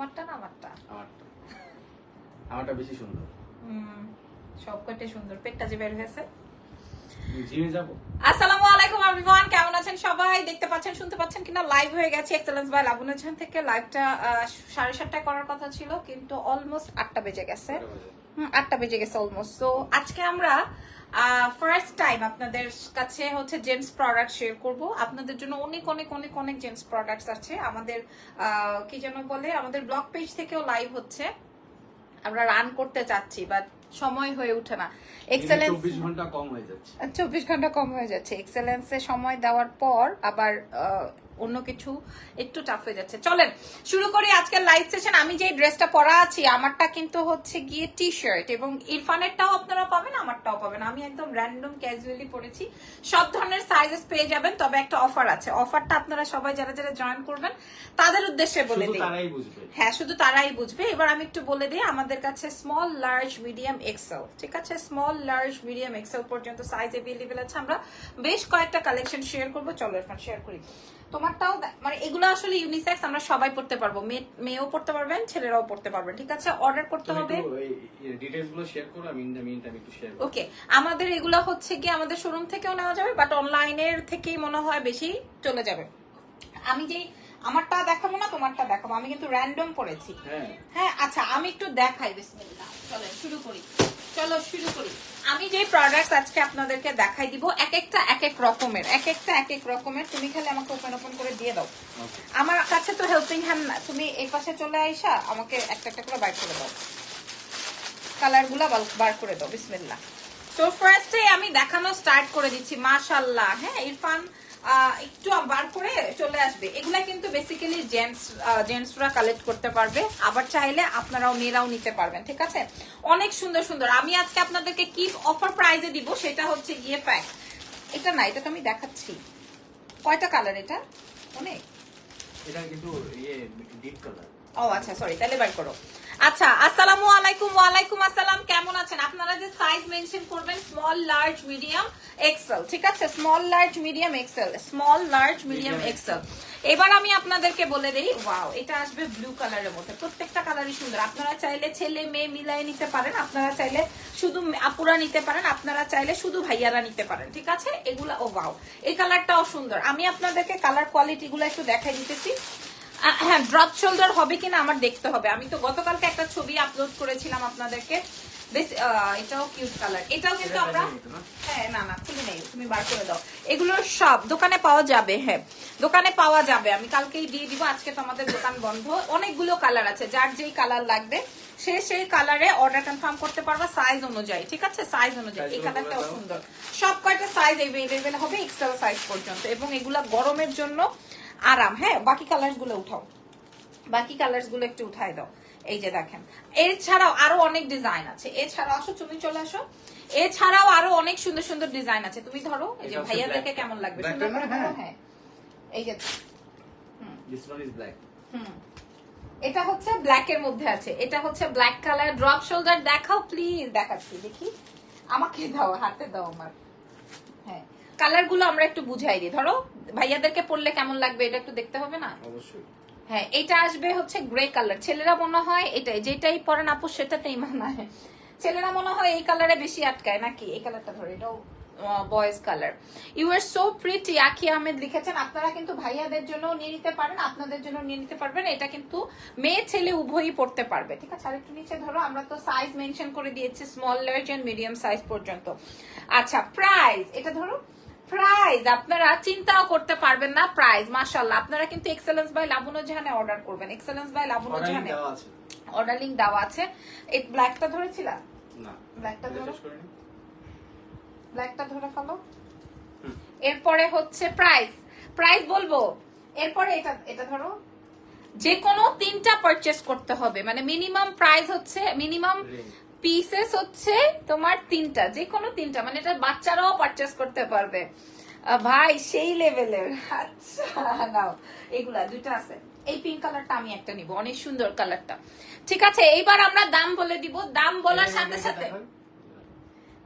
তোমারটা না আমারটা? আমারটা। আমারটা বেশি সুন্দর। হুম সব সুন্দর। পেটটা যে বের হয়েছে। আসসালামু আলাইকুম এভরিওয়ান কেমন আছেন সবাই? দেখতে পাচ্ছেন শুনতে পাচ্ছেন কিনা? লাইভ হয়ে গেছে এক্সেলেন্স বাই লাবুনা জাহান থেকে। লাইভটা সাড়ে সাতটায় করার কথা ছিল কিন্তু অলমোস্ট আটটা বেজে গেছে। হুম, আটটা বেজে গেছে অলমোস্ট তো আজকে আমরা ফার্স্ট টাইম আপনাদের কাছে হচ্ছে জেন্টস প্রোডাক্ট শেয়ার করব। আপনাদের জন্য অনেক অনেক অনেক অনেক জেন্টস প্রোডাক্টস আছে। আমাদের আহ, কি যেন বলে আমাদের ব্লগ পেজ থেকেও লাইভ হচ্ছে। আমরা রান করতে চাচ্ছি বাট সময় হয়ে ওঠে না। এক্সেলেন্স চব্বিশ ঘণ্টা কম হয়ে যাচ্ছে। চব্বিশ ঘণ্টা কম হয়ে যাচ্ছে। এক্সেলেন্সে সময় দেওয়ার পর আবার অন্য কিছু একটু টাফ হয়ে যাচ্ছে। চলেন শুরু করি আজকের লাইভ সেশন আমি যে ড্রেসটা পরা আছি আমারটা কিন্তু হচ্ছে গিয়ে টি শার্ট এবং ইরফানেরটাও আপনারা পাবেন আমারটাও পাবেন। আমি একদম র্যান্ডম ক্যাজুয়ালি পরেছি। সব ধরনের সাইজেস পেয়ে যাবেন তবে একটা অফার আছে। অফারটা আপনারা সবাই যারা যারা জয়েন করবেন তাদের উদ্দেশ্যে বলে দিই। হ্যাঁ শুধু তারাই বুঝবে। এবার আমি একটু বলে দিই আমাদের কাছে স্মল লার্জ মিডিয়াম এক্সেল ঠিক আছে? স্মল লার্জ মিডিয়াম এক্সেল পর্যন্ত সাইজ অ্যাভেলেবেল আছে। আমরা বেশ কয়েকটা কালেকশন শেয়ার করব। চলো এখন শেয়ার করি। তোমারটাও মানে এগুলো আসলে ইউনিসেক্স আমরা সবাই পড়তে পারব। মেয়ে- মেয়েও পড়তে পারবেন ছেলেরাও পড়তে পারবেন ঠিক আছে? অর্ডার করতে হবে। ওকে আমাদের এগুলো হচ্ছে কি আমাদের শোরুম থেকেও নেওয়া যাবে বাট অনলাইনের থেকেই মনে হয় বেশি চলে যাবে। আমি যেই আমারটা দেখাবো না তোমারটা দেখাবো। আমি কিন্তু র্যান্ডম পড়েছি। হ্যাঁ। হ্যাঁ আচ্ছা আমি একটু দেখাই বিসমিল্লাহ। চলো শুরু করি। চলো শুরু করি। আমি যে প্রোডাক্ট আজকে আপনাদেরকে দেখাই দিব এক একটা এক এক রকমের এক একটা এক এক রকমের। তুমি খালি আমাকে ওপেন ওপেন করে দিয়ে দাও। আমার কাছে তো হেল্পিং হ্যান্ড না। তুমি এই পাশে চলে আইসা আমাকে একটা একটা করে বার করে দাও। কালারগুলা বার করে দাও বিসমিল্লাহ। তো ফার্স্টে আমি দেখানো স্টার্ট করে দিচ্ছি মাশাল্লাহ হ্যাঁ ইরফান একটু বার করে চলে আসবে। এগুলা কিন্তু বেসিক্যালি জেন্টস জেন্টসরা কালেক্ট করতে পারবে। আবার চাইলে আপনারাও মেয়েরাও নিতে পারবেন ঠিক আছে? অনেক সুন্দর সুন্দর। আমি আজকে আপনাদেরকে কি অফার প্রাইজে দিব সেটা হচ্ছে গিয়ে প্যাক এটা না এটা তো আমি দেখাচ্ছি। কয়টা কালার এটা? অনেক। এটা কিন্তু ইয়ে ডিপ কালার ও আচ্ছা সরি তাহলে বার করো। আচ্ছা আসসালামু আলাইকুম ওয়ালাইকুম আসসালাম কেমন আছেন আপনারা যে সাইজ মেনশন করবেন স্মল লার্জ মিডিয়াম এক্সেল ঠিক আছে? Small large medium XL small large medium XL এবার আমি আপনাদেরকে বলে দেই ওয়াও এটা আসবে ব্লু কালারের মধ্যে। প্রত্যেকটা কালারই সুন্দর। আপনারা চাইলে ছেলে মেয়ে মিলাই নিতে পারেন আপনারা চাইলে শুধু আপুরা নিতে পারেন আপনারা চাইলে শুধু ভাইয়ারা নিতে পারেন ঠিক আছে? এগুলা ও ওয়াও এই কালারটাও সুন্দর। আমি আপনাদেরকে কালার কোয়ালিটি গুলো একটু দেখাই দিতেছি। হ্যাঁ ড্রপ শোল্ডার হবে কিনা আমার দেখতে হবে। আমি তো গতকালকে একটা ছবি আপলোড করেছিলাম আপনাদেরকে। বেশ আহ, এটাও কিউট কালার এটাও কিন্তু এটা আমরা দেখে নিতো না? হ্যাঁ না না খুলে নেই তুমি বার করে দাও। এগুলো সব দোকানে পাওয়া যাবে হ্যাঁ। দোকানে পাওয়া যাবে আমি কালকেই দিয়ে দিব আজকে তো আমাদের দোকান বন্ধ। অনেকগুলো কালার আছে যার যেই কালার লাগবে সে সেই কালারে অর্ডার কনফার্ম করতে পারবা সাইজ অনুযায়ী ঠিক আছে? সাইজ অনুযায়ী। এই কালারটাও সুন্দর। সব কয়টা সাইজ এভেলেবেল হবে? এক্সেল সাইজ পর্যন্ত। এবং এগুলা গরমের জন্য আরাম হ্যাঁ? বাকি কালারগুলো উঠাও। বাকি কালার্সগুলো একটু উঠাই দাও। এই যে দেখেন। এছাড়াও আরও অনেক ডিজাইন আছে। এছাড়াও আসো তুমি চলে আসো। এছাড়াও আরও অনেক সুন্দর সুন্দর ডিজাইন আছে। তুমি ধরো এই যে এটা হচ্ছে ভাইয়াদেরকে কেমন লাগবে? সুন্দর হ্যাঁ। হ্যাঁ। এই যে this one is black hmm. এটা হচ্ছে ব্ল্যাক এর মধ্যে আছে। এটা হচ্ছে ব্ল্যাক কালার ড্রপ শোল্ডার দেখাও প্লিজ দেখাচ্ছি দেখি। আমাকে দাও হাতে দাও আমার। হ্যাঁ। কালারগুলো আমরা একটু বুঝাই দিই। ধরো ভাইয়াদেরকে পড়লে কেমন লাগবে? এটা একটু দেখতে হবে না? অবশ্যই। হ্যাঁ এটা আসবে হচ্ছে গ্রে কালার। ছেলেরা মনে হয় এটাই, যেটাই পরেন আপু সেটাতেই মানায় ছেলেরা মনে হয় এই কালারে বেশি আটকায়, নাকি? এই কালারটা ধরে, এটাও boys colour you are so pretty Akhi Ahmed লিখেছেন, আপনারা কিন্তু ভাইয়াদের জন্য নিয়ে নিতে পারেন, আপনাদের জন্য নিয়ে নিতে পারবেন, এটা কিন্তু মেয়ে, ছেলে উভয়ই পড়তে পারবে, ঠিক আছে? আরেকটু নিচে ধরো, আমরা তো সাইজ মেনশন করে দিয়েছি small large and medium size পর্যন্ত। আচ্ছা প্রাইস এটা ধরো প্রাইস আপনারা চিন্তাও করতে পারবেন না প্রাইস মাশাল্লাহ আপনারা কিন্তু এক্সেলেন্স বাই লাবুনো জাহানে অর্ডার করবেন। এক্সেলেন্স বাই লাবুনো জাহানে অর্ডার লিঙ্ক দেওয়া আছে। এই ব্ল্যাকটা ধরেছিলা? না। ব্ল্যাকটা ধরো। ব্ল্যাকটা ধরে ফেলো। এরপরে হচ্ছে প্রাইস প্রাইস বলব। এরপরে এটা এটা ধরো। যে কোনো তিনটা পারচেস করতে হবে। মানে মিনিমাম প্রাইস হচ্ছে মিনিমাম। পিসেস হচ্ছে তোমার তিনটা যে কোনো তিনটা মানে এটা বাচ্চারাও পারচেস করতে পারবে। ভাই সেই লেভেলের আচ্ছা নাও এগুলা দুইটা আছে। এই পিঙ্ক কালারটা আমি একটা নিব অনেক সুন্দর কালারটা ঠিক আছে এইবার আমরা দাম বলে দিব। দাম বলার সাথে সাথে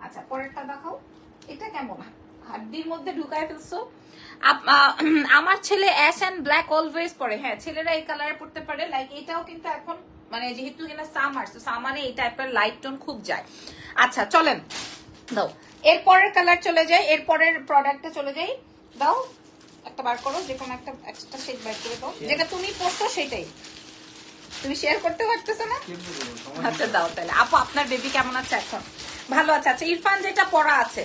আচ্ছা পরেরটা দেখাও। এটা কেমন? হাড্ডির মধ্যে ঢুকায় ফেলছো? আমার ছেলে অ্যাশ অ্যান্ড ব্ল্যাক অলওয়েজ পরে। হ্যাঁ ছেলেরা এই কালারে পড়তে পারে। লাইক এটাও কিন্তু এখন মানে যেহেতু কিনা সামার তো সামারে এই টাইপের লাইট টোন খুব যায়। আচ্ছা চলেন। দাও এরপরের কালার চলে যায় এরপরের প্রোডাক্টে চলে যাই। দাও একটা বার করো যে কোনো একটা এক্সট্রা শেড বার করে দাও। যেটা তুমি পড়ছো সেটাই। তুমি শেয়ার করতে পারতেছো না? আচ্ছা দাও তাহলে। আপু আপনার বেবি কেমন আছে এখন? ভালো আছে। আচ্ছা ইরফান যেটা পড়া আছে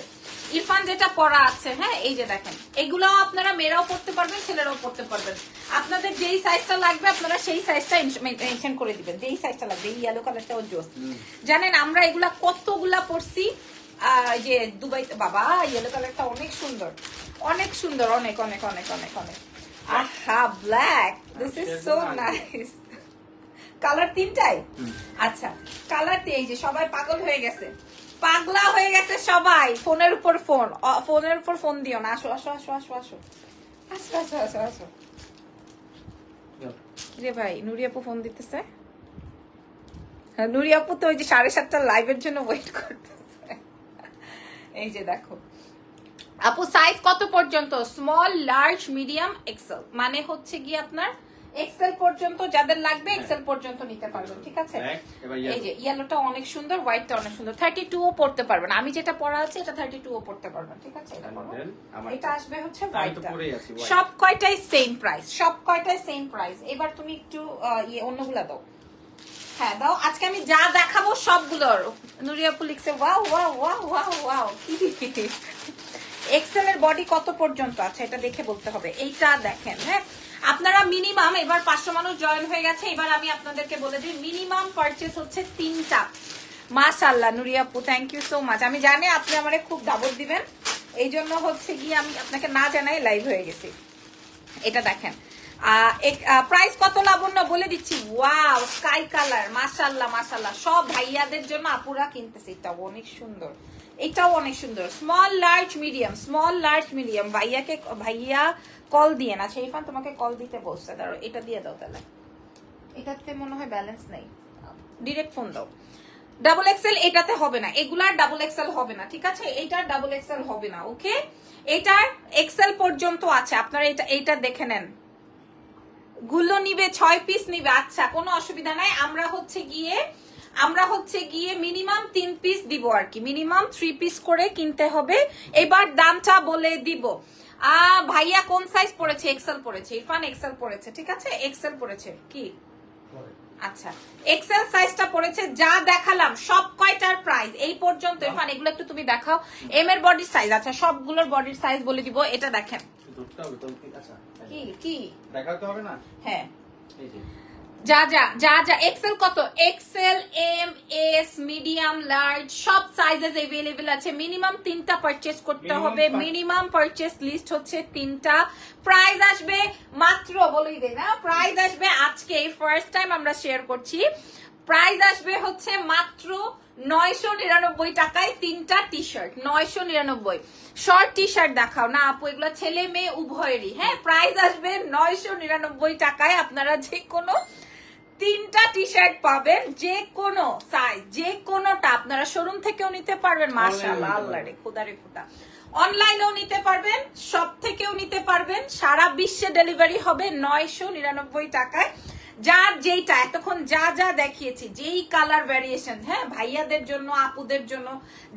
ইরফান যেটা পড়া আছে হ্যাঁ এই যে দেখেন এগুলো আপনারা মেয়েরাও পড়তে পারবেন ছেলেরাও পড়তে পারবেন। আপনাদের যেই সাইজটা লাগবে আপনারা সেই সাইজটা মেনশন করে দিবেন যেই সাইজটা লাগবে এই ইয়েলো কালারটাও জোস জানেন আমরা এগুলা কতগুলা পড়ছি যে দুবাই বাবা ইয়েলো কালারটা অনেক সুন্দর অনেক সুন্দর অনেক অনেক অনেক অনেক অনেক। আহা black this is so nice colour তিনটাই? আচ্ছা কালার এই যে সবাই পাগল হয়ে গেছে। পাগলা হয়ে গেছে সবাই। ফোনের উপর ফোন। ফোনের উপর ফোন দিও না। আসো আসো আসো আসো আসো। আসো আসো আসো আসো। কিরে ভাই নুরি আপু ফোন দিতেছে? হ্যাঁ, নুরি আপু তো ওই যে সাড়ে সাতটার লাইভের জন্য ওয়েট করতেছে। এই যে দেখো। আপু সাইজ কত পর্যন্ত? স্মল লার্জ মিডিয়াম এক্সেল মানে হচ্ছে কি আপনার? এক্সেল পর্যন্ত যাদের লাগবে এক্সেল পর্যন্ত নিতে পারবেন ঠিক আছে? এই যে ইয়েলোটা অনেক সুন্দর হোয়াইটটা অনেক সুন্দর। থার্টি টু ও পড়তে পারবেন। আমি যেটা পড়া আছে এটা থার্টি টু ও পড়তে পারবেন ঠিক আছে? এটা আসবে হচ্ছে হোয়াইটটা। সব কয়টাই সেম প্রাইস সব কয়টাই সেম প্রাইস এবার তুমি একটু ইয়ে অন্যগুলা দাও। হ্যাঁ দাও। আজকে আমি যা দেখাবো সবগুলোর। নুরিয়াপু লিখছে wow wow wow wow wow. XL এর বডি কত পর্যন্ত আছে এটা দেখে বলতে হবে। এইটা দেখেন হ্যাঁ? আপনারা মিনিমাম এবার পাঁচশো মানুষ জয়েন হয়ে গেছে, এবার আমি আপনাদেরকে বলে দিই মিনিমাম পারচেস হচ্ছে তিনটা। মাশাল্লাহ নুরিয়াপু থ্যাংক ইউ সো মাচ আমি জানি আপনি আমারে খুব দাবত দিবেন, এই জন্য হচ্ছে গিয়ে আমি আপনাকে না জানাই লাইভ হয়ে গেছি। এটা দেখেন। প্রাইস কত লাবণ্য বলে দিচ্ছি। ওয়াও স্কাই কালার মাশাল্লাহ মাশাল্লাহ সব ভাইয়াদের জন্য আপুরা কিনতেছে, এটা অনেক সুন্দর। এটাও অনেক সুন্দর। Small large medium small large medium ভাইয়াকে, ভাইয়া কল দিয়ে না। সেই ফান তোমাকে কল দিতে বলছে। দাঁড়ো এটা দিয়ে দাও তাহলে। এটাতে মনে হয় ব্যালেন্স নেই। ডিরেক্ট ফোন দাও। ডাবল এক্সেল এটাতে হবে না। এগুলার ডাবল এক্সেল হবে না, ঠিক আছে? এটার ডাবল এক্সেল হবে না ওকে এটার এক্সেল পর্যন্ত আছে। আপনারা এটা এইটা দেখে নেন। গুলো নিবে, ছয় পিস নিবে। আচ্ছা কোনো অসুবিধা নাই। আমরা হচ্ছে গিয়ে আমরা হচ্ছে গিয়ে মিনিমাম তিন পিস দিব আর কি। মিনিমাম থ্রি পিস করে কিনতে হবে। এবার দামটা বলে দিব। ভাইয়া কোন সাইজ পড়েছে এক্সেল পড়েছে ইরফান এক্সেল পড়েছে ঠিক আছে? এক্সেল পড়েছে কি? আচ্ছা। এক্সেল সাইজটা পড়েছে যা দেখালাম সব কয়টার প্রাইস এই পর্যন্ত ইরফান এগুলো একটু তুমি দেখাও। এম এর বডির সাইজ আচ্ছা সবগুলোর বডির সাইজ বলে দিব এটা দেখেন। আচ্ছা কি কি? দেখাতে হবে না? হ্যাঁ। যে যা যা যা এক্সেল কত? XL M S medium large সব সাইজেস এভেলেবেল আছে। মিনিমাম তিনটা পারচেস করতে হবে। মিনিমাম পারচেস লিস্ট হচ্ছে তিনটা। প্রাইস আসবে মাত্র বলেই দেয় না? প্রাইস আসবে আজকে। ফার্স্ট টাইম আমরা শেয়ার করছি। প্রাইস আসবে হচ্ছে মাত্র নয়শো নিরানব্বই টাকায় তিনটা টি শার্ট নয়শো নিরানব্বই। শর্ট টি শার্ট দেখাও। না আপু এগুলো ছেলে মেয়ে উভয়েরই। হ্যাঁ প্রাইস আসবে নয়শো নিরানব্বই টাকায় আপনারা যে কোনো তিনটা টি শার্ট পাবেন যে কোনো সাইজ যে কোনোটা আপনারা শোরুম থেকেও নিতে পারবেন মাশাআল্লাহ নিতে আল্লাহ রে খোদারে খোদা অনলাইনেও নিতে পারবেন সব থেকেও নিতে পারবেন। সারা বিশ্বে ডেলিভারি হবে নয়শো নিরানব্বই টাকায়। যার যেইটা এতক্ষণ যা যা দেখিয়েছি যেই কালার ভ্যারিয়েশন হ্যাঁ ভাইয়াদের জন্য আপুদের জন্য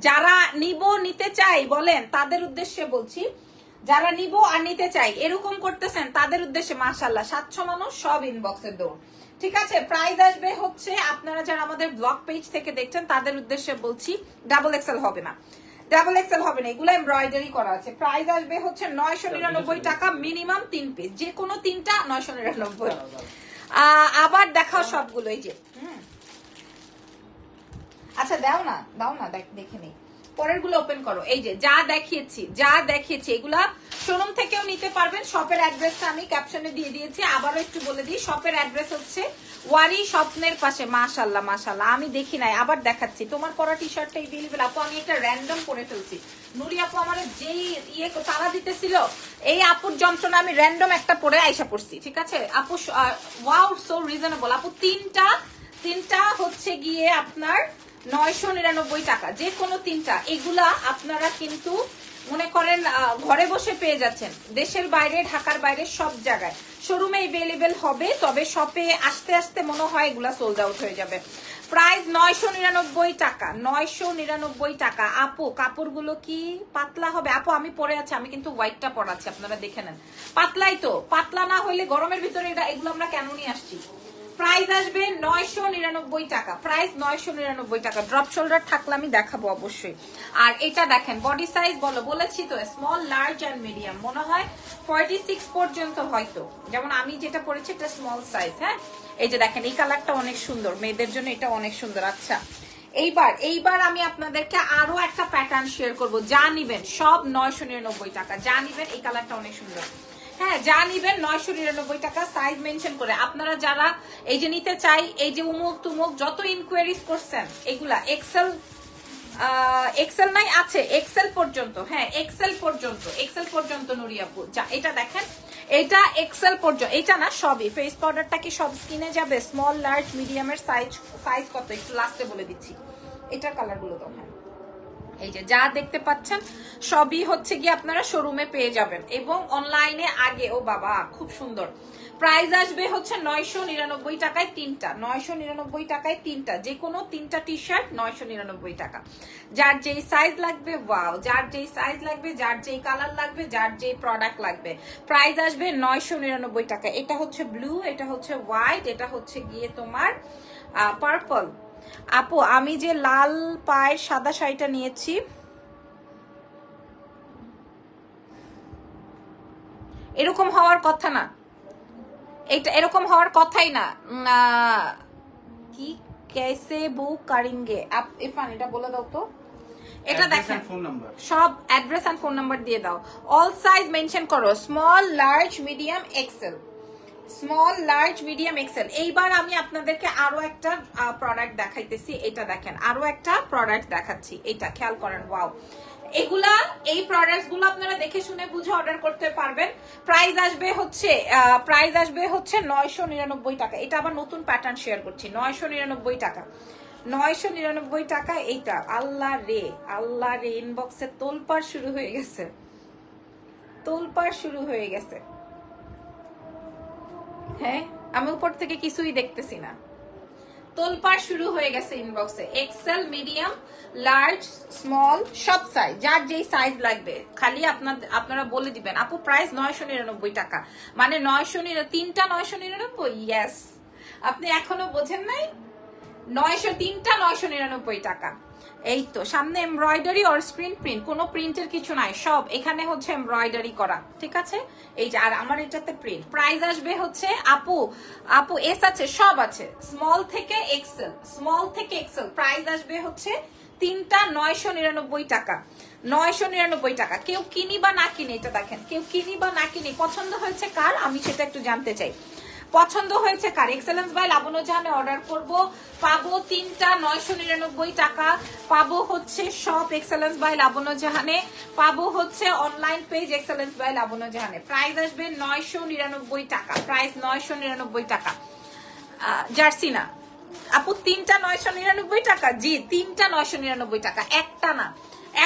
যারা নিব নিতে চাই বলেন তাদের উদ্দেশ্যে বলছি যারা নিব আর নিতে চাই এরকম করতেছেন তাদের উদ্দেশ্যে মাশাল্লাহ সাতশো মানুষ সব ইনবক্সের দৌড়। ঠিক আছে প্রাইস আসবে হচ্ছে আপনারা যারা আমাদের ব্লগ পেজ থেকে দেখছেন তাদের উদ্দেশ্যে বলছি ডাবল এক্সেল হবে না। ডাবল এক্সেল হবে না এগুলো এমব্রয়ডারি করা আছে। প্রাইস আসবে হচ্ছে নয়শো নিরানব্বই টাকা মিনিমাম তিন পিস যে কোনো তিনটা নয়শো নিরানব্বই। আহ, আবার দেখাও সবগুলো, এই যে। আচ্ছা দাও না দাও না, দেখে নেই। পরেরগুলো ওপেন করো। এই যে, যা দেখিয়েছি যা দেখিয়েছি, এগুলা শোরুম থেকেও নিতে পারবেন। শপের অ্যাড্রেসটা আমি ক্যাপশনে দিয়ে দিয়েছি। আবারও একটু বলে দিই শপের অ্যাড্রেস হচ্ছে ওয়ারি স্বপ্নের পাশে। মাশাল্লাহ মাশাল্লাহ আমি দেখি নাই, আবার দেখাচ্ছি। তোমার পরা টি শার্টটা এভেলেবেল আপু, আমি একটা র্যান্ডম করে ফেলছি। নুরি আপু আমার যেই ইয়ে তারা দিতেছিল, এই আপুর যন্ত্রণা আমি র্যান্ডম একটা পরে আইসা পড়ছি, ঠিক আছে? আপু ওয়াও সো রিজনেবল আপু তিনটা তিনটা হচ্ছে গিয়ে আপনার নয়শো নিরানব্বই টাকা যে কোনো তিনটা। এগুলা আপনারা কিন্তু মনে করেন ঘরে বসে পেয়ে যাচ্ছেন। দেশের বাইরে, ঢাকার বাইরে, সব জায়গায়। শোরুমে এভেলেবেল হবে, তবে শপে আসতে আসতে মনে হয় এগুলা সোল্ড আউট হয়ে যাবে। প্রাইস নয়শো নিরানব্বই টাকা, নয়শো নিরানব্বই টাকা। আপু, কাপড়গুলো কি পাতলা হবে? আপু, আমি পরে আছি, আমি কিন্তু হোয়াইটটা পরাচ্ছি, আপনারা দেখে নেন। পাতলাই তো, পাতলা না হলে গরমের ভিতরে এটা, এগুলো আমরা কেন নিয়ে আসছি? প্রাইস আসবে নয়শো নিরানব্বই টাকা। প্রাইস নয়শো নিরানব্বই টাকা। ড্রপ শোল্ডার থাকলে আমি দেখাবো অবশ্যই। আর এটা দেখেন বডি সাইজ বলো, বলেছি তো স্মল লার্জ অ্যান্ড মিডিয়াম মনে হয় ফর্টি সিক্স পর্যন্ত হয়তো। যেমন আমি যেটা পরেছি, এটা স্মল সাইজ হ্যাঁ? এই যে দেখেন, এই কালারটা অনেক সুন্দর। মেয়েদের জন্য এটা অনেক সুন্দর। আচ্ছা এইবার এইবার আমি আপনাদেরকে আরও একটা প্যাটার্ন শেয়ার করব। যা নিবেন, সব নয়শো নিরানব্বই টাকা। যা নিবেন, এই কালারটা অনেক সুন্দর। হ্যাঁ যা নিবেন নয়শো নিরানব্বই টাকা সাইজ মেনশন করে। আপনারা যারা এই যে নিতে চাই, এই যে উমুক তুমুক, যত ইনকোয়ারিজ করছেন, এগুলা এক্সেল এক্সেল নাই, আছে এক্সেল পর্যন্ত হ্যাঁ এক্সেল পর্যন্ত এক্সেল পর্যন্ত নুরিয়াপুর যা, এটা দেখেন, এটা এক্সেল পর্যন্ত এটা না, সবই। ফেস পাউডারটা কি সব স্কিনে যাবে? স্মল লার্জ মিডিয়ামের সাইজ সাইজ কত? একটু লাস্টে বলে দিচ্ছি। এটার কালারগুলো তো হ্যাঁ। এই যে যা দেখতে পাচ্ছেন, সবই হচ্ছে গিয়ে আপনারা শোরুমে পেয়ে যাবেন। এবং অনলাইনে আগে, ও বাবা, খুব সুন্দর। প্রাইস আসবে হচ্ছে নয়শো নিরানব্বই টাকায় তিনটা, নয়শো নিরানব্বই টাকায় তিনটা। যে কোনো তিনটা টি শার্ট নয়শো নিরানব্বই টাকা। যার যেই সাইজ লাগবে ওয়াও যার যেই সাইজ লাগবে, যার যেই কালার লাগবে, যার যেই প্রোডাক্ট লাগবে। প্রাইস আসবে নয়শো নিরানব্বই টাকা। এটা হচ্ছে ব্লু এটা হচ্ছে হোয়াইট এটা হচ্ছে গিয়ে তোমার পার্পল আপু আমি যে লাল পায়ের সাদা শাড়িটা নিয়েছি। এরকম হওয়ার কথা না। এটা এরকম হওয়ার কথাই না। কি? কেসে বু কারিঙ্গে। আপ ইরফান এটা বলে দাও তো। এটা দেখেন। ফোন নাম্বার সব অ্যাড্রেস এন্ড ফোন নাম্বার দিয়ে দাও। অল সাইজ মেনশন করো। Small large medium XL small large medium XL এইবার আমি আপনাদেরকে আরও একটা প্রোডাক্ট দেখাইতেছি, এটা দেখেন। আরও একটা প্রোডাক্ট দেখাচ্ছি, এটা, খেয়াল করেন ওয়াও এগুলা, এই প্রোডাক্টসগুলো আপনারা দেখে শুনে বুঝে অর্ডার করতে পারবেন। প্রাইস আসবে হচ্ছে প্রাইস আসবে হচ্ছে নয়শো নিরানব্বই টাকা। এটা আবার নতুন প্যাটার্ন শেয়ার করছি, নয়শো নিরানব্বই টাকা। নয়শো নিরানব্বই টাকা এইটা, আল্লাহ রে আল্লাহ রে ইনবক্সে তোলপাড় শুরু হয়ে গেছে। তোলপাড় শুরু হয়ে গেছে। হ্যাঁ আমি উপর থেকে কিছুই দেখতেছি না। তোলপাড় শুরু হয়ে গেছে ইনবক্সে এক্সেল মিডিয়াম লার্জ স্মল সব সাইজ যার যেই সাইজ লাগবে। খালি আপনার, আপনারা বলে দিবেন, আপু প্রাইস নয়শো নিরানব্বই টাকা। মানে নয়শো তিনটা নয়শো নিরানব্বই? ইয়েস আপনি এখনও বোঝেন নাই? নয়শো, তিনটা নয়শো নিরানব্বই টাকা। এই তো সামনে এমব্রয়ডারি আর স্ক্রিন প্রিন্ট কোনো প্রিন্টের কিছু নাই, সব এখানে হচ্ছে এমব্রয়ডারি করা, ঠিক আছে? এই যে, আর আমার এটাতে প্রিন্ট প্রাইস আসবে হচ্ছে, আপু আপু এস আছে, সব আছে স্মল থেকে এক্সেল স্মল থেকে এক্সেল প্রাইস আসবে হচ্ছে তিনটা নয়শো নিরানব্বই টাকা, নয়শো নিরানব্বই টাকা, কেউ কিনি বা না কিনে, এটা দেখেন, কেউ কিনি বা না কিনি, পছন্দ হয়েছে কার, আমি সেটা একটু জানতে চাই। পছন্দ হয়েছে কার? এক্সেলেন্স বাই লাবণ্য জাহানে অর্ডার করব। পাবো তিনটা নয়শো নিরানব্বই টাকা। পাবো হচ্ছে শপ এক্সেলেন্স বাই লাবণ্য জাহানে। পাবো হচ্ছে online page excellence by Labonno জাহানে। প্রাইস আসবে নয়শো নিরানব্বই টাকা। প্রাইস নয়শো নিরানব্বই টাকা। জার্সি না। আপু, তিনটা নয়শো নিরানব্বই টাকা? জি, তিনটা নয়শো নিরানব্বই টাকা। একটা না।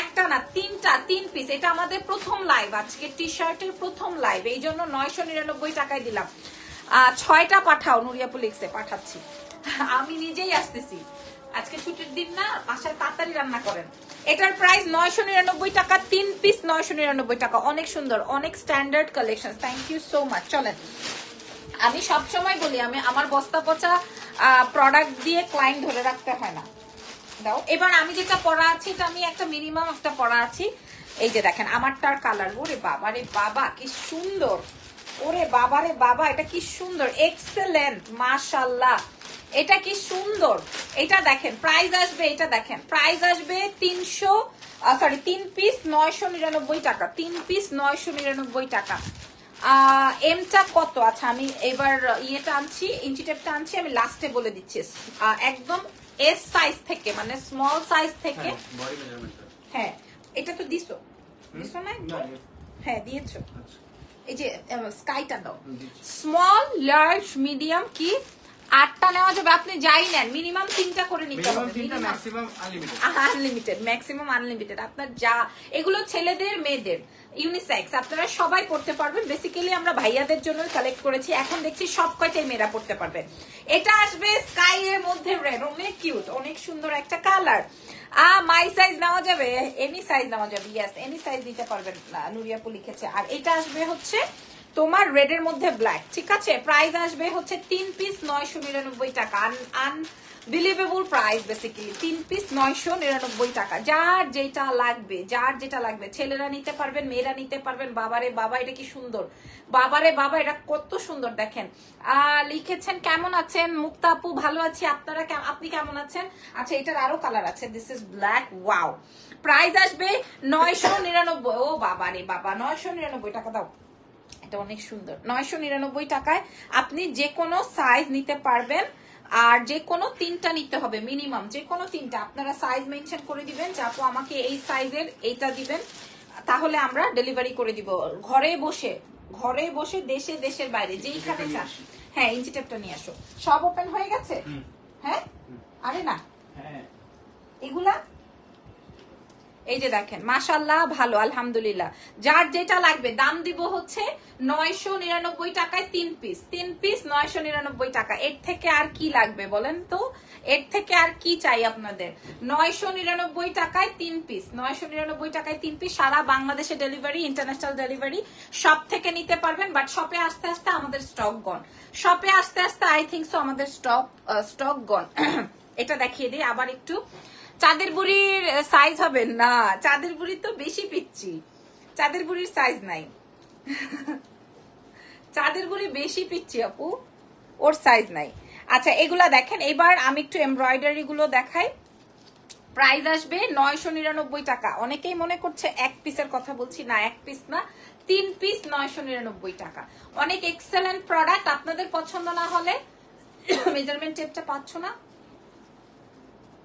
একটা না, তিনটা, তিন পিস এটা আমাদের প্রথম লাইভ আজকে টি শার্টের প্রথম লাইভ এই জন্য নয়শো নিরানব্বই টাকায় দিলাম। ছয়টা পাঠাও নুরিয়াপুর লিখছে পাঠাচ্ছি। আমি নিজেই আসতেছি। আজকে ছুটির দিন না, বাসায় তাড়াতাড়ি রান্না করেন। এটার প্রাইস নয়শো নিরানব্বই টাকা, তিন পিস নয়শো নিরানব্বই টাকা। অনেক সুন্দর, অনেক standard collection thank you so much চলেন। আমি সব সময় বলি, আমি আমার বস্তা পচা প্রোডাক্ট দিয়ে ক্লায়েন্ট ধরে রাখতে হয় না। দাও। এবার আমি যেটা পরা আছি, এটা আমি একটা মিনিমাম একটা পরা আছি। এই যে দেখেন, আমারটার কালার ওরে বাবা রে বাবা, কি সুন্দর। ওরে বাবা রে বাবা এটা কি সুন্দর। এক্সেলেন্ট মাশাল্লাহ এটা কি সুন্দর। এটা দেখেন প্রাইস আসবে এটা দেখেন। প্রাইস আসবে তিনশো সরি তিন পিস নয়শো নিরানব্বই টাকা। তিন পিস নয়শো নিরানব্বই টাকা। এমটা কত? আচ্ছা আমি এবার ইয়েটা আনছি ইঞ্চি টেপটা আনছি আমি লাস্টে বলে দিচ্ছি। একদম এস সাইজ থেকে মানে স্মল সাইজ থেকে। হ্যাঁ এটা তো দিছো। দিছো না হ্যাঁ দিয়েছ। আচ্ছা। এই যে স্কাইটা দাও। স্মল লার্জ মিডিয়াম কি? আটটা নেওয়া যাবে আপনি যাই নেন। মিনিমাম তিনটা করে নিতে হবে ম্যাক্সিমাম আনলিমিটেড ম্যাক্সিমাম আনলিমিটেড আপনার যা এগুলো ছেলেদের মেয়েদের ইউনিসেক্স আপনারা সবাই পড়তে পারবেন। বেসিক্যালি আমরা ভাইয়াদের জন্য কালেক্ট করেছি। এখন দেখছি সব কয়টাই মেয়েরা পড়তে পারবে। এটা আসবে স্কাই এর মধ্যে রেড অনেক কিউট অনেক সুন্দর একটা কালার আ মাই সাইজ নেওয়া যাবে এনি সাইজ নেওয়া যাবে ইয়েস এনি সাইজ দিতে পারবেন নুরিয়াপু লিখেছে। আর এটা আসবে হচ্ছে তোমার রেড এর মধ্যে ব্ল্যাক ঠিক আছে? প্রাইস আসবে হচ্ছে তিন পিস নয়শো নিরানব্বই টাকা। আন বিলিভেবল প্রাইস বেসিক্যালি তিন পিস নয়শো নিরানব্বই টাকা। যার যেটা লাগবে, যার যেটা লাগবে, ছেলেরা নিতে পারবেন, মেয়েরা নিতে পারবেন, বাবারে বাবা, এটা কি সুন্দর? বাবারে বাবা, এটা কত সুন্দর, দেখেন। লিখেছেন, কেমন আছেন? মুক্তা আপু, ভালো আছি। আপনারা আপনি কেমন আছেন? আচ্ছা এটার আরও কালার আছে। This is black wow price আসবে নয়শো নিরানব্বই, ও বাবা রে বাবা, নয়শো নিরানব্বই টাকা, দাও। এটা অনেক সুন্দর। নয়শো নিরানব্বই টাকায় আপনি যে কোনো সাইজ নিতে পারবেন আর যে কোনো তিনটা নিতে হবে মিনিমাম যে কোনো তিনটা। আপনারা সাইজ মেনশন করে দিবেন যে আপু আমাকে এই সাইজের এইটা দিবেন তাহলে আমরা ডেলিভারি করে দিব। ঘরে বসে ঘরে বসে দেশে দেশের বাইরে যেইখানে চাস হ্যাঁ ইঞ্চি টেপটা নিয়ে আসো। সব ওপেন হয়ে গেছে? হ্যাঁ? আরে না। হ্যাঁ। এগুলা এই যে দেখেন মাশাল্লাহ ভালো, আলহামদুলিল্লাহ। যার যেটা লাগবে, দাম দিব হচ্ছে নয়শো নিরানব্বই টাকায় তিন পিস তিন পিস নয়শো নিরানব্বই টাকা। এর থেকে আর কি লাগবে বলেন তো? এর থেকে আর কি চাই আপনাদের? নয়শো নিরানব্বই টাকায় তিন পিস নয়শো নিরানব্বই টাকায় তিন পিস সারা বাংলাদেশে ডেলিভারি ইন্টারন্যাশনাল ডেলিভারি সব থেকে নিতে পারবেন বাট শপে আস্তে আস্তে আমাদের স্টক গন শপে আস্তে আসতে আই থিঙ্ক সো আমাদের স্টক স্টক গন এটা দেখিয়ে দিই, আবার একটু। চাঁদের বুড়ির সাইজ হবে না। চাঁদের বুড়ির তো বেশি পিচ্ছি চাঁদের বুড়ির সাইজ নাই। চাঁদের বুড়ি বেশি পিচ্ছি আপু। ওর সাইজ নাই। আচ্ছা এগুলা দেখেন। এবার আমি একটু এমব্রয়ডারি গুলো দেখাই। প্রাইস আসবে নয়শো নিরানব্বই টাকা। অনেকেই মনে করছে এক পিসের কথা বলছি। না, এক পিস না। তিন পিস নয়শো নিরানব্বই টাকা। অনেক এক্সেলেন্ট প্রোডাক্ট আপনাদের পছন্দ না হলে মেজারমেন্ট টেপটা পাচ্ছ না।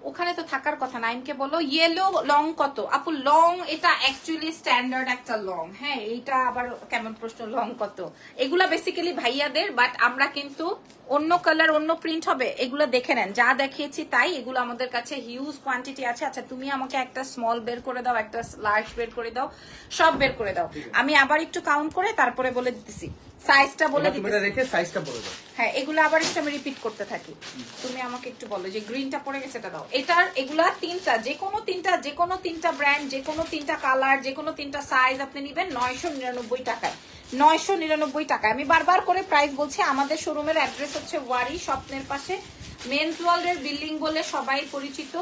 ওখানে তো থাকার কথা, নাইমকে বলো ইয়েলো লং কত? আপু লং এটা অ্যাকচুয়ালি স্ট্যান্ডার্ড একটা লং হ্যাঁ এইটা আবার কেমন প্রশ্ন লং কত? এগুলা বেসিক্যালি ভাইয়াদের বাট আমরা কিন্তু অন্য কালার অন্য প্রিন্ট হবে এগুলো দেখে নেন। যা দেখিয়েছি তাই এগুলো আমাদের কাছে হিউজ কোয়ান্টিটি আছে। আচ্ছা তুমি আমাকে একটা স্মল বের করে দাও একটা লার্জ বের করে দাও সব বের করে দাও। আমি আবার একটু কাউন্ট করে তারপরে বলে দিতেছি। সাইজটা বলে দিতেছি। সাইজটা বলে দাও। হ্যাঁ এগুলো আবার একটু আমি রিপিট করতে থাকি। তুমি আমাকে একটু বলো যে গ্রিনটা পড়ে গেছে এটা দাও। এটার এগুলা তিনটা যে কোনো তিনটা যে কোনো তিনটা ব্র্যান্ড যে কোনো তিনটা কালার যে কোনো তিনটা সাইজ আপনি নিবেন নয়শো নিরানব্বই টাকায়। নয়শো নিরানব্বই টাকায়। আমি বারবার করে প্রাইস বলছি, আমাদের শোরুমের অ্যাড্রেস হচ্ছে ওয়ারি, স্বপ্নের পাশে। মেন্স ওয়ার্ল্ডের বিল্ডিং বলে সবাই পরিচিত,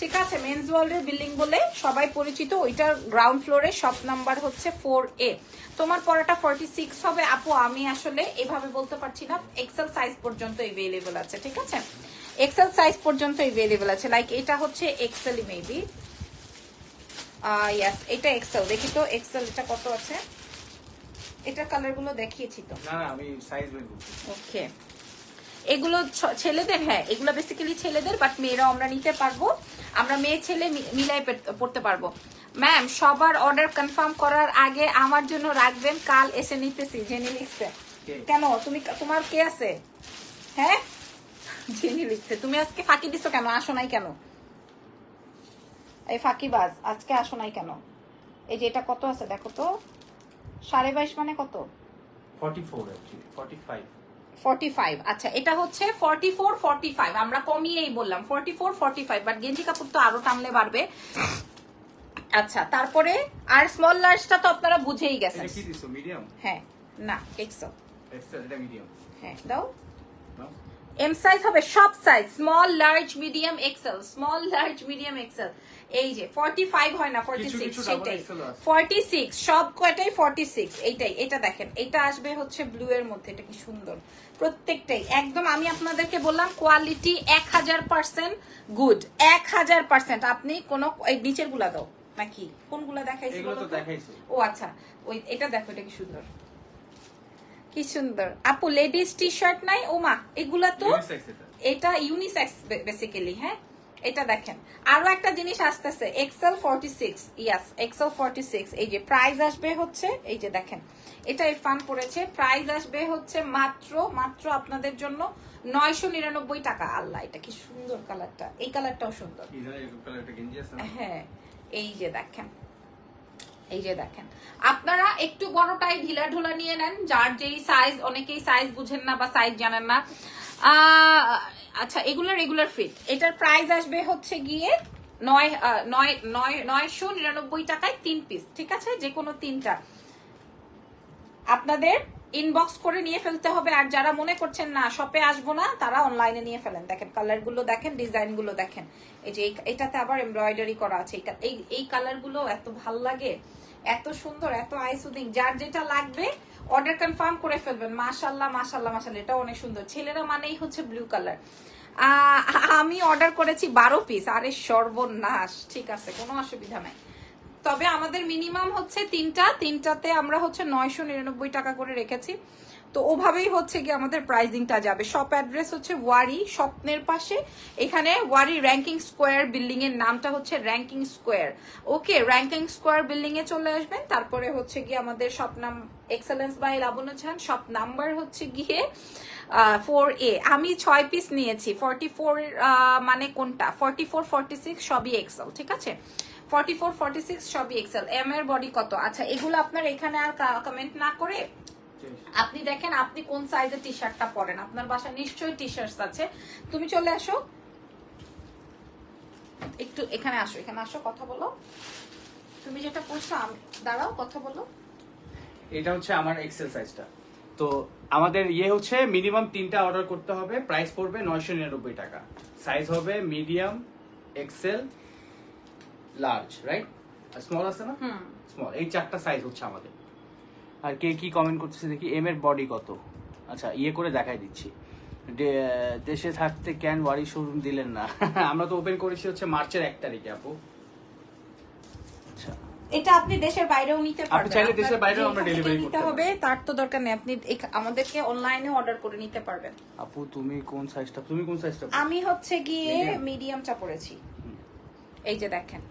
ঠিক আছে? মেন্স ওয়ার্ল্ডের বিল্ডিং বলে সবাই পরিচিত ওইটার গ্রাউন্ড ফ্লোরে শপ নাম্বার হচ্ছে ফোর এ তোমার পড়াটা ফর্টি সিক্স হবে। আপু, আমি আসলে এভাবে বলতে পারছি না এক্সেল সাইজ পর্যন্ত এভেলেবল আছে, ঠিক আছে? এক্সেল সাইজ পর্যন্ত এভেলেবল আছে। লাইক এটা হচ্ছে এক্সেলই মেবি ইয়াস এটা এক্সেল দেখি তো এক্সেল এটা কত আছে? এটা কালারগুলো দেখিয়েছি তো। না না আমি সাইজ বের ওকে এগুলো ছেলেদের হ্যাঁ এগুলো বেসিক্যালি ছেলেদের বাট মেয়েরাও আমরা নিতে পারব। আমরা মেয়ে ছেলে মিলাই পড়তে পারব। ম্যাম সবার অর্ডার কনফার্ম করার আগে আমার জন্য রাখবেন কাল এসে নিতেছি জেনে লিখছে। কেন? তুমি তোমার কে আছে? হ্যাঁ? জেনে লিখছে। তুমি আজকে ফাঁকি দিছো কেন? আসো নাই কেন? এই ফাঁকিবাজ আজকে আসো নাই কেন? এই যে এটা কত আছে দেখো তো। সাড়ে বাইশ মানে কত? 44 অ্যাকচুয়ালি 45 45 আচ্ছা এটা হচ্ছে 44 45 আমরা কমিয়েই বললাম 44 45 বাট গেঞ্জি কাপড় তো আরও টানলে বাড়বে। আচ্ছা তারপরে আর স্মল লার্জটা তো আপনারা বুঝেই গেছেন। এটা কি দিছো মিডিয়াম হ্যাঁ না এক্সেল হ্যাঁ দাও। এম সাইজ হবে সব size small large medium XL. Small large medium XL. এই যে 45 হয় না 46 কিছু double সেটাই XL আছে। 46 সব কয়টাই 46 এইটাই এটা দেখেন এটা আসবে হচ্ছে ব্লু এর মধ্যে এটা কি সুন্দর। প্রত্যেকটাই একদম আমি আপনাদেরকে বললাম কোয়ালিটি 1000% গুড 1000% আপনি কোন এই নিচেরগুলা দাও নাকি? কোনগুলা দেখাইছি ও আচ্ছা ওই এটা দেখো এটা কি সুন্দর। কি সুন্দর। আপু লেডিস টি শার্ট নাই? ও মা এগুলা তো এটা। এটা ইউনিসেক্স বেসিক্যালি হ্যাঁ? এটা দেখেন। আরও একটা জিনিস আসতেছে XL forty six yes XL forty six এই যে প্রাইস আসবে হচ্ছে এই যে দেখেন। এটা ইরফান পড়েছে প্রাইস আসবে হচ্ছে মাত্র মাত্র আপনাদের জন্য নয়শো নিরানব্বই টাকা। আল্লাহ এটা কি সুন্দর কালারটা। এই কালারটাও সুন্দর। হ্যাঁ এই যে দেখেন। এই যে দেখেন। আপনারা একটু বড়টাই ঢিলা ঢোলা নিয়ে নেন। যার যেই সাইজ অনেকেই সাইজ বুঝেন না বা সাইজ জানেন না। আহ, আচ্ছা এগুলো রেগুলার ফিট এটার প্রাইস আসবে হচ্ছে গিয়ে নয় নয় নয়, নয়শো নিরানব্বই টাকায় তিন পিস ঠিক আছে? যে কোনো তিনটা। আপনাদের ইনবক্স করে নিয়ে ফেলতে হবে, আর যারা মনে করছেন না শপে আসব না, তারা অনলাইনে নিয়ে ফেলেন। দেখেন কালারগুলো দেখেন ডিজাইনগুলো দেখেন। এই যে এটাতে আবার এমব্রয়ডারি করা আছে। এই এই কালারগুলো এত ভালো লাগে, এত সুন্দর, এত আই সুদিং যার যেটা লাগবে অর্ডার কনফার্ম করে ফেলবেন। মাশাল্লাহ মাশাল্লাহ মাশাল্লাহ এটা অনেক সুন্দর। ছেলেরা মানেই হচ্ছে ব্লু কালার আমি অর্ডার করেছি বারো পিস আরে সর্বনাশ, ঠিক আছে, কোনো অসুবিধা নাই। তবে আমাদের মিনিমাম হচ্ছে তিনটা, তিনটাতে আমরা হচ্ছে নয়শো নিরানব্বই টাকা করে রেখেছি। তো ওভাবেই হচ্ছে কি আমাদের প্রাইজিংটা যাবে। শপ অ্যাড্রেস হচ্ছে ওয়ারি স্বপ্নের পাশে। এখানে ওয়ারি র্যাঙ্কিং স্কোয়ার বিল্ডিং এর নামটা হচ্ছে Ranking Square okay Ranking Square building এ চলে আসবেন। তারপরে হচ্ছে গিয়ে আমাদের শপ নাম এক্সেলেন্স বাই লাবণ্য ছান শপ নাম্বার হচ্ছে গিয়ে ফোর এ আমি ছয় পিস নিয়েছি। ফর্টি ফোর মানে কোনটা? ফর্টি ফোর ফর্টি সিক্স সবই এক্সেল ঠিক আছে? ফর্টি ফোর ফর্টি সিক্স সবই এক্সেল এম এর বডি কত? আচ্ছা এগুলো আপনার এখানে আর কমেন্ট না করে আপনি দেখেন আপনি কোন সাইজের টি শার্টটা পরেন? আপনার বাসায় নিশ্চয়ই টি শার্টস আছে। তুমি চলে আসো। একটু এখানে আসো এখানে আসো কথা বলো। তুমি যেটা আমি দাঁড়াও কথা বলো। এটা হচ্ছে আমার এক্সেল সাইজটা তো আমাদের ইয়ে হচ্ছে মিনিমাম তিনটা অর্ডার করতে হবে প্রাইস পড়বে নয়শো নিরানব্বই টাকা। সাইজ হবে medium XL large right small আছে না? স্মল এই চারটা সাইজ হচ্ছে আমাদের। আর কে কি কমেন্ট করতেছে দেখি এম এর বডি কত? আচ্ছা ইয়ে করে দেখাই দিচ্ছি। দেশে থাকতে ক্যান ওয়ারি শোরুম দিলেন না? আমরা তো ওপেন করেছি হচ্ছে মার্চের এক তারিখে আপু। আচ্ছা। এটা আপনি দেশের বাইরেও নিতে পারবেন। চাইলে দেশের বাইরেও আমরা নিতে করতে হবে তার তো দরকার নেই। আপনি আমাদেরকে অনলাইনে অর্ডার করে নিতে পারবেন। আপু তুমি কোন সাইজটা তুমি কোন সাইজটা আমি হচ্ছে গিয়ে মিডিয়ামটা পরেছি এই যে দেখেন।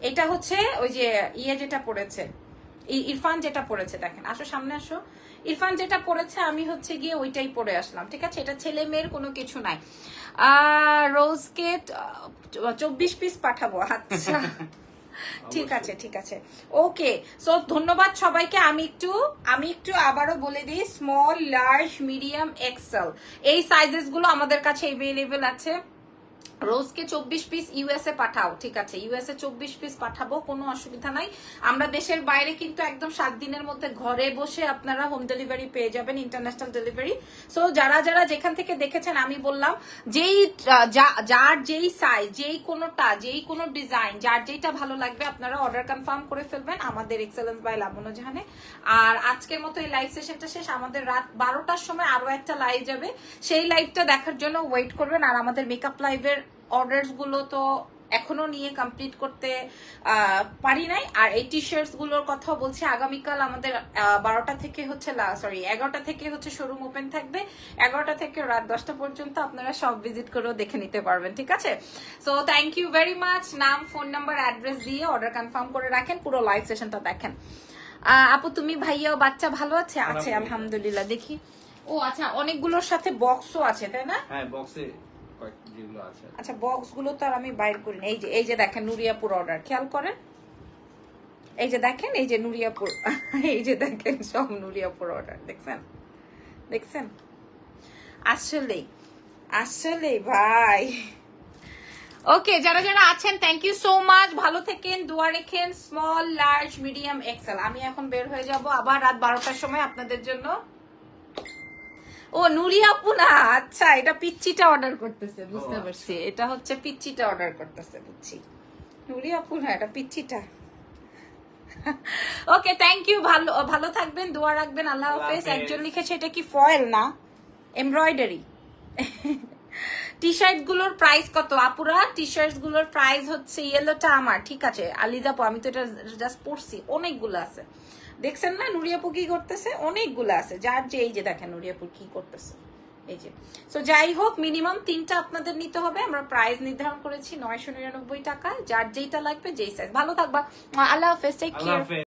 এটা হচ্ছে ওই যে ইয়ে যেটা পড়েছে ইরফান যেটা পড়েছে দেখেন আসো সামনে আসো। ইরফান যেটা পড়েছে আমি হচ্ছে গিয়ে ওইটাই পরে আসলাম ঠিক আছে? এটা ছেলে মেয়ের কোনো কিছু নাই। রোজ কেট চব্বিশ পিস পাঠাবো আচ্ছা। ঠিক আছে ঠিক আছে। ওকে সো ধন্যবাদ সবাইকে। আমি একটু আমি একটু আবারও বলে দিই স্মল লার্জ মিডিয়াম এক্সেল এই সাইজেসগুলো আমাদের কাছে এভেলেবেল আছে। রোজকে চব্বিশ পিস ইউএসএ পাঠাও, ঠিক আছে? ইউএসএ চব্বিশ পিস পাঠাবো, কোনো অসুবিধা নাই। আমরা দেশের বাইরে কিন্তু একদম সাত দিনের মধ্যে ঘরে বসে আপনারা হোম ডেলিভারি পেয়ে যাবেন ইন্টারন্যাশনাল ডেলিভারি সো যারা যারা যেখান থেকে দেখেছেন, আমি বললাম, যেই যার যেই সাইজ যেই কোনোটা, যেই কোনো ডিজাইন যার যেইটা ভালো লাগবে, আপনারা অর্ডার কনফার্ম করে ফেলবেন আমাদের এক্সেলেন্স বাই লাবণ্য জাহানে আর আজকের মতো এই লাইভ সেশনটা শেষ। আমাদের রাত বারোটার সময় আরও একটা লাইভ যাবে। সেই লাইভটা দেখার জন্য ওয়েট করবেন। আর আমাদের মেকআপ লাইভের অর্ডার্সগুলো তো এখনও নিয়ে কমপ্লিট করতে পারি নাই। আর এই টি শার্টসগুলোর কথা বলছি আগামীকাল আমাদের বারোটা থেকে হচ্ছে সরি এগারোটা থেকে হচ্ছে শোরুম ওপেন থাকবে। এগারোটা থেকে রাত দশটা পর্যন্ত আপনারা সব ভিজিট করেও দেখে নিতে পারবেন ঠিক আছে? So thank you very much নাম ফোন নাম্বার অ্যাড্রেস দিয়ে অর্ডার কনফার্ম করে রাখেন পুরো লাইভ সেশনটা দেখেন। আপু তুমি ভাইয়া বাচ্চা ভালো আছে? আছে আলহামদুলিল্লাহ। দেখি। ও আচ্ছা অনেকগুলোর সাথে বক্সও আছে তাই না? হ্যাঁ বক্সে কয়েক যেগুলো আছে আচ্ছা বক্সগুলো তো আর আমি বাইর করি না। এই যে এই যে দেখেন নুরিয়াপুর অর্ডার খেয়াল করেন? এই যে দেখেন, এই যে নুরিয়াপুর, এই যে দেখেন সব নুরিয়াপুর অর্ডার দেখছেন? দেখছেন? আসলে আসলে ভাই। ওকে যারা যারা আছেন থ্যাংক ইউ সো মাচ ভালো থেকেন, দোয়া রেখেন। স্মল লার্জ মিডিয়াম এক্সেল আমি এখন বের হয়ে যাব আবার রাত বারোটার সময় আপনাদের জন্য। ও নুরি আপু না? আচ্ছা এটা পিচ্চিটা অর্ডার করতেছে বুঝতে পারছি। এটা হচ্ছে পিচ্চিটা অর্ডার করতেছে বুঝছি। নুরি আপু না এটা পিচ্চিটা। ওকে থ্যাংক ইউ ভালো ভালো থাকবেন দোয়া রাখবেন আল্লাহ হাফেজ। একজন লিখেছে এটা কি ফয়েল না? এমব্রয়ডারি টি শার্টগুলোর প্রাইস কত? আপুরা টি শার্টগুলোর প্রাইস হচ্ছে ইয়েলোটা আমার ঠিক আছে। আলিজাপু আমি তো এটা জাস্ট পড়ছি অনেকগুলো আছে। দেখছেন না? নুরিয়াপু কি করতেছে? অনেকগুলো আছে। যার যে, এই যে দেখেন নুরিয়াপুর কি করতেছে। এই যে। তো যাই হোক মিনিমাম তিনটা আপনাদের নিতে হবে। আমরা প্রাইস নির্ধারণ করেছি নয়শো নিরানব্বই টাকা যার যেইটা লাগবে, যেই সাইজ ভালো থাকবা। আল্লাহ হাফেজ।